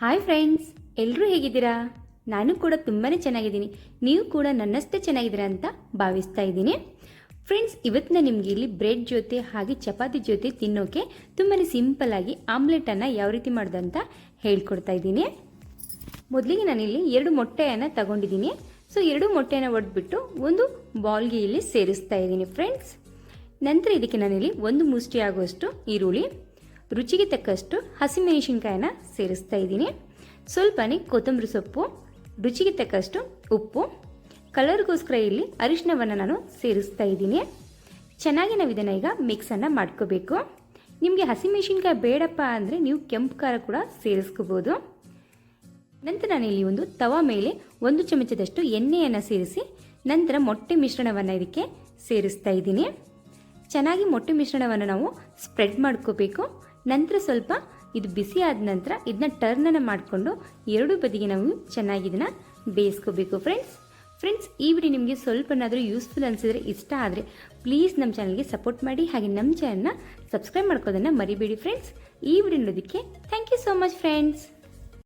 Hi friends ಎಲ್ಲರೂ ಹೇಗಿದ್ದೀರಾ? ನಾನು ಕೂಡ ತುಂಬಾ ಚೆನ್ನಾಗಿದ್ದೀನಿ. ನೀವು ಕೂಡ ನನ್ನಷ್ಟೇ ಚೆನ್ನಾಗಿದ್ದೀರಾ ಅಂತ ಭಾವಿಸ್ತಾ ಇದ್ದೀನಿ. ಫ್ರೆಂಡ್ಸ್ ಇವತ್ತಿನ ನಿಮಗೆ ಇಲ್ಲಿ ಬ್ರೆಡ್ ಜೊತೆ ಹಾಗೆ ಚಪಾತಿ ಜೊತೆ ತಿನ್ನೋಕೆ ತುಂಬಾ ಸಿಂಪಲ್ಲಾಗಿ ಆಮ್ಲೆಟನ್ನು ಯಾವ ರೀತಿ ಮಾಡ್ದಂತ ಹೇಳ್ಕೊಡ್ತಾ ಇದ್ದೀನಿ. ಮೊದಲಿಗೆ ನಾನಿಲ್ಲಿ ಎರಡು ಮೊಟ್ಟೆಯನ್ನು ತಗೊಂಡಿದ್ದೀನಿ. ಸೊ ಎರಡು ಮೊಟ್ಟೆಯನ್ನು ಒಡೆದ್ಬಿಟ್ಟು ಒಂದು ಬಾಲ್ಗೆ ಇಲ್ಲಿ ಸೇರಿಸ್ತಾ ಇದ್ದೀನಿ. ಫ್ರೆಂಡ್ಸ್ ನಂತರ ಇದಕ್ಕೆ ನಾನಿಲ್ಲಿ ಒಂದು ಮುಷ್ಟಿ ಆಗುವಷ್ಟು ಈರುಳ್ಳಿ ರುಚಿಗೆ ತಕ್ಕಷ್ಟು ಹಸಿಮೆಣಸಿನಕಾಯಿನ ಸೇರಿಸ್ತಾ ಇದ್ದೀನಿ. ಸ್ವಲ್ಪನೇ ಕೊತ್ತಂಬರಿ ಸೊಪ್ಪು, ರುಚಿಗೆ ತಕ್ಕಷ್ಟು ಉಪ್ಪು, ಕಲರ್ಗೋಸ್ಕರ ಇಲ್ಲಿ ಅರಿಶಿನವನ್ನು ನಾನು ಸೇರಿಸ್ತಾ ಇದ್ದೀನಿ. ಚೆನ್ನಾಗಿ ನಾವು ಇದನ್ನು ಈಗ ಮಿಕ್ಸನ್ನು ಮಾಡ್ಕೋಬೇಕು. ನಿಮಗೆ ಹಸಿಮೆಣಸಿನ್ಕಾಯಿ ಬೇಡಪ್ಪ ಅಂದರೆ ನೀವು ಕೆಂಪು ಖಾರ ಕೂಡ ಸೇರಿಸ್ಕೋಬೋದು. ನಂತರ ನಾನಿಲ್ಲಿ ಒಂದು ತವಾ ಮೇಲೆ ಒಂದು ಚಮಚದಷ್ಟು ಎಣ್ಣೆಯನ್ನು ಸೇರಿಸಿ ನಂತರ ಮೊಟ್ಟೆ ಮಿಶ್ರಣವನ್ನು ಇದಕ್ಕೆ ಸೇರಿಸ್ತಾ ಇದ್ದೀನಿ. ಚೆನ್ನಾಗಿ ಮೊಟ್ಟೆ ಮಿಶ್ರಣವನ್ನು ನಾವು ಸ್ಪ್ರೆಡ್ ಮಾಡ್ಕೋಬೇಕು. ನಂತರ ಸ್ವಲ್ಪ ಇದು ಬಿಸಿ ಆದ ನಂತರ ಇದನ್ನ ಟರ್ನನ್ನು ಮಾಡಿಕೊಂಡು ಎರಡು ಬದಿಗೆ ನಾವು ಚೆನ್ನಾಗಿ ಇದನ್ನು ಬೇಯಿಸ್ಕೋಬೇಕು ಫ್ರೆಂಡ್ಸ್ ಫ್ರೆಂಡ್ಸ್ ಈ ವಿಡಿಯೋ ನಿಮಗೆ ಸ್ವಲ್ಪನಾದರೂ ಯೂಸ್ಫುಲ್ ಅನಿಸಿದ್ರೆ ಇಷ್ಟ ಆದರೆ ಪ್ಲೀಸ್ ನಮ್ಮ ಚಾನಲ್ಗೆ ಸಪೋರ್ಟ್ ಮಾಡಿ ಹಾಗೆ ನಮ್ಮ ಚಾನಲ್ನ ಸಬ್ಸ್ಕ್ರೈಬ್ ಮಾಡ್ಕೋದನ್ನು ಮರಿಬೇಡಿ ಫ್ರೆಂಡ್ಸ್ ಈ ವಿಡಿಯೋ ನೋಡೋದಕ್ಕೆ thank you so much friends